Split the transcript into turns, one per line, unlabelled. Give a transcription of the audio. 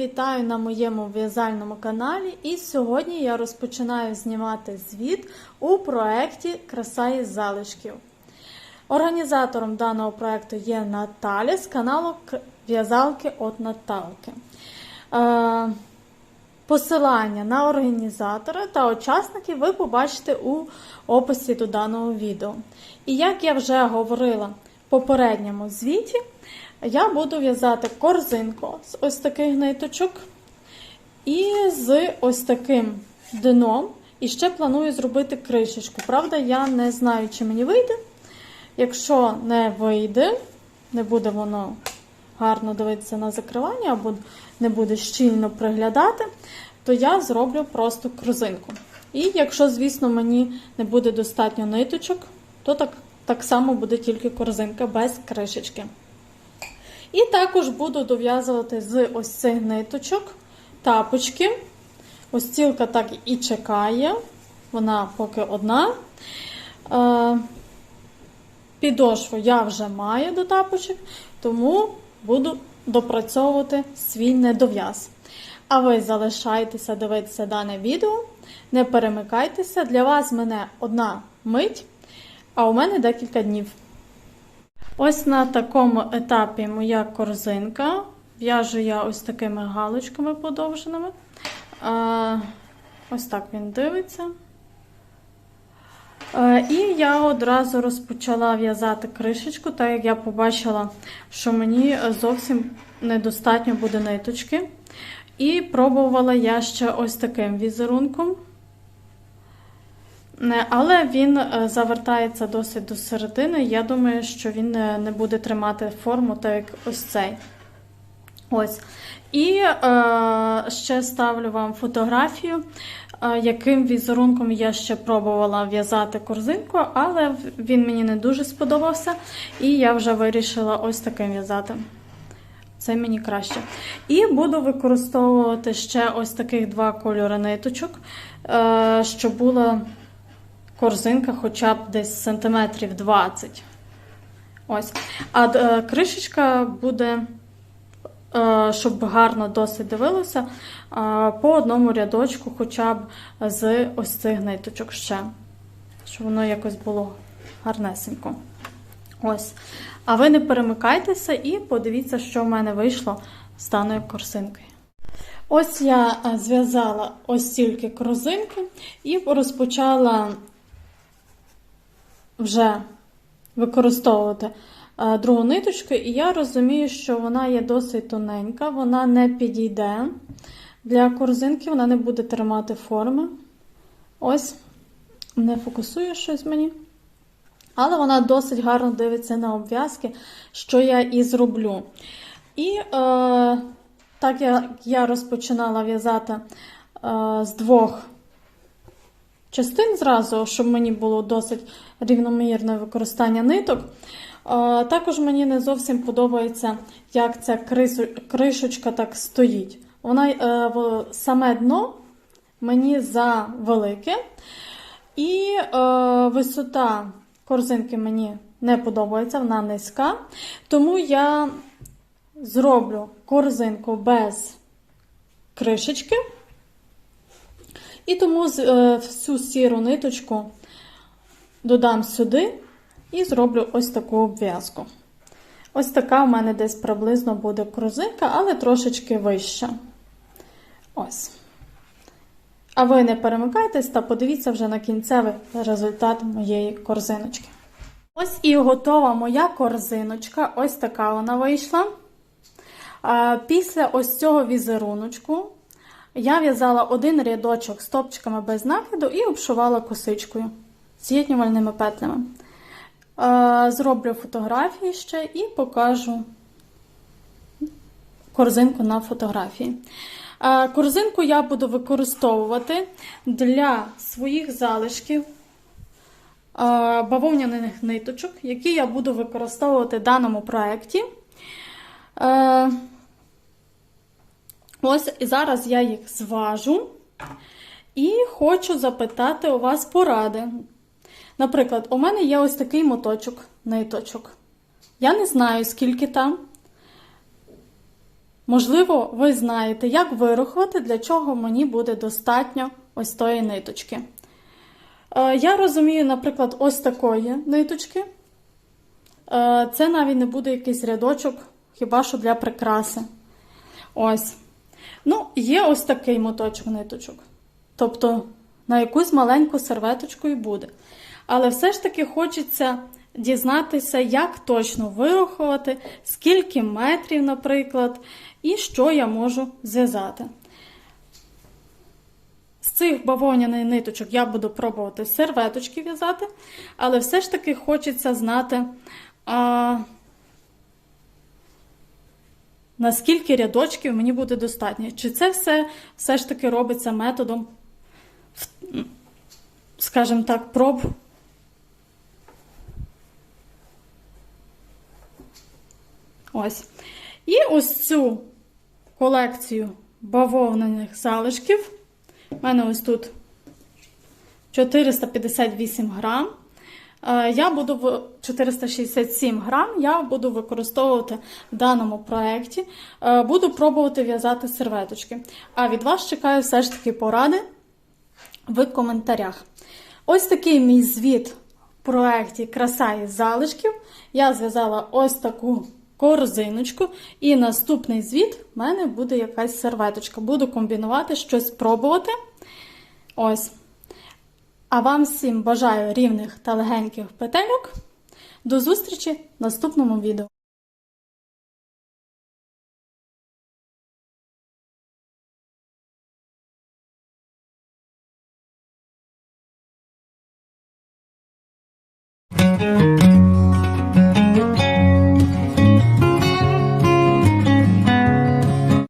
Вітаю на моєму в'язальному каналі. І сьогодні я розпочинаю знімати звіт у проєкті Краса із залишків. Організатором даного проєкту є Наталя з каналу В'язалки от Наталки. Е, Посилання на організатора та учасників ви побачите у описі до даного відео. І як я вже говорила в попередньому звіті, я буду в'язати корзинку з ось таких ниточок і з ось таким дном. І ще планую зробити кришечку. Правда, я не знаю, чи мені вийде. Якщо не вийде, не буде воно гарно дивитися на закривання, або не буде щільно приглядати, то я зроблю просто корзинку. І якщо, звісно, мені не буде достатньо ниточок, то так, так само буде тільки корзинка без кришечки. І також буду дов'язувати з ось цих ниточок тапочки. Ось цілка так і чекає. Вона поки одна. Е, Підошву я вже маю до тапочок, тому буду допрацьовувати свій недов'яз. А ви залишайтеся дивитися дане відео, не перемикайтеся. Для вас мене одна мить, а у мене декілька днів. Ось на такому етапі моя корзинка. В'яжу я ось такими галочками подовженими. Ось так він дивиться. І я одразу розпочала в'язати кришечку, так як я побачила, що мені зовсім недостатньо буде ниточки. І пробувала я ще ось таким візерунком. Не, Але він е, завертається досить до середини. Я думаю, що він е, не буде тримати форму, так як ось цей. Ось. І е, ще ставлю вам фотографію, е, яким візерунком я ще пробувала в'язати корзинку, але він мені не дуже сподобався. І я вже вирішила ось таким в'язати. Це мені краще. І буду використовувати ще ось таких два кольори ниточок, е, щоб була корзинка хоча б десь сантиметрів 20. Ось. А е, кришечка буде, е, щоб гарно досить дивилося, е, по одному рядочку, хоча б з ось цих ниточок ще. Щоб воно якось було гарнесенько. Ось. А ви не перемикайтеся і подивіться, що в мене вийшло з даною корзинкою. Ось я е, зв'язала ось тільки корзинки і розпочала вже використовувати е, другу ниточку, і я розумію, що вона є досить тоненька, вона не підійде для корзинки, вона не буде тримати форми. Ось, не фокусує щось мені. Але вона досить гарно дивиться на обв'язки, що я і зроблю. І е, так як я розпочинала в'язати е, з двох частин зразу, щоб мені було досить рівномірне використання ниток. Також мені не зовсім подобається, як ця кришечка так стоїть. Вона е, саме дно мені завелике. І е, висота корзинки мені не подобається, вона низька. Тому я зроблю корзинку без кришечки. І тому е, всю сіру ниточку додам сюди і зроблю ось таку обв'язку. Ось така в мене десь приблизно буде корзинка, але трошечки вища. Ось. А ви не перемикайтесь та подивіться вже на кінцевий результат моєї корзиночки. Ось і готова моя корзиночка. Ось така вона вийшла. Після ось цього візеруночку я в'язала один рядочок стопчиками без накиду і обшивала косичкою з'єднювальними петлями. А, Зроблю фотографії ще і покажу корзинку на фотографії. Е, Корзинку я буду використовувати для своїх залишків е, бавовняних ниточок, які я буду використовувати в даному проєкті. Ось і зараз я їх зважу і хочу запитати у вас поради. Наприклад, у мене є ось такий моточок ниточок. Я не знаю, скільки там. Можливо, ви знаєте, як вирахувати, для чого мені буде достатньо ось тої ниточки. Е, Я розумію, наприклад, ось такої ниточки. Е, Це навіть не буде якийсь рядочок, хіба що для прикраси. Ось. Ну, є ось такий моточок ниточок. Тобто на якусь маленьку серветочку і буде. Але все ж таки хочеться дізнатися, як точно вирахувати, скільки метрів, наприклад, і що я можу зв'язати. З цих бавовняних ниточок я буду пробувати серветочки в'язати, але все ж таки хочеться знати, а, наскільки рядочків мені буде достатньо. Чи це все все ж таки робиться методом, скажімо так, проб. Ось. І ось цю колекцію бавовняних залишків. У мене ось тут 458 грам. Е, Я буду в 467 грам я буду використовувати в даному проєкті. Е, Буду пробувати в'язати серветочки. А від вас чекаю все ж таки поради в коментарях. Ось такий мій звіт в проєкті Краса із залишків. Я зв'язала ось таку корзиночку. І наступний звіт в мене буде якась серветочка. Буду комбінувати, щось пробувати. Ось. А вам всім бажаю рівних та легеньких петельок. До зустрічі в наступному відео.
Thank you.